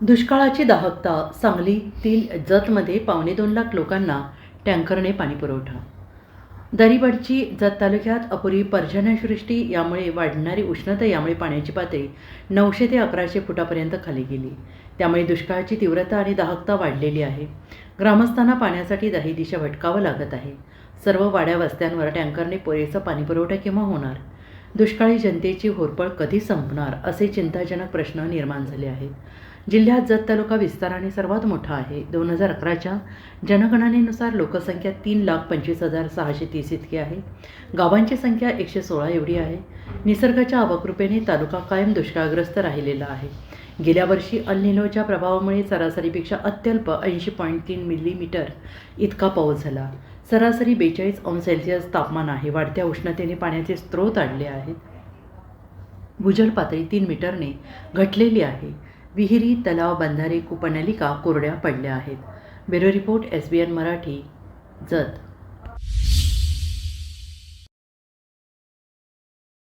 दुष्काळाची दाहकता सांगलीतील जतमध्ये पावणे दोन लाख लोकांना टँकरने पाणीपुरवठा. दरीबडची जत तालुक्यात अपुरी पर्जन्यसृष्टी यामुळे वाढणारी उष्णता यामुळे पाण्याची पातळी नऊशे ते अकराशे फुटापर्यंत खाली गेली. त्यामुळे दुष्काळाची तीव्रता आणि दाहकता वाढलेली आहे. ग्रामस्थांना पाण्यासाठी दाही दिशा भटकावं लागत आहे. सर्व वाड्या वस्त्यांवर टँकरने पुरेसा पाणीपुरवठा केव्हा होणार? दुष्काळी जनतेची होरपळ कधी संपणार असे चिंताजनक प्रश्न निर्माण झाले आहेत. जिल्ह्यात जत तालुका विस्ताराने सर्वात मोठा आहे. दोन हजार अकराच्या जनगणनेनुसार लोकसंख्या तीन लाख पंचवीस हजार सहाशे तीस इतकी आहे. गावांची संख्या एकशे सोळा एवढी आहे. निसर्गाच्या अवकृपेने तालुका कायम दुष्काळग्रस्त राहिलेला आहे. गेल्या वर्षी अल्निनोच्या प्रभावामुळे सरासरीपेक्षा अत्यल्प ऐंशी पॉईंट तीन मिलीमीटर इतका पाऊस झाला. सरासरी बेचाळीस अंश सेल्सिअस तापमान आहे. वाढत्या उष्णतेने पाण्याचे स्रोत आणले आहेत. भूजल पातळी तीन मीटरने घटलेली आहे. विहिरी तलाव बंधारे कुपनलिका कोरड्या पडल्या आहेत. Bureau report S B N Marathi Jath.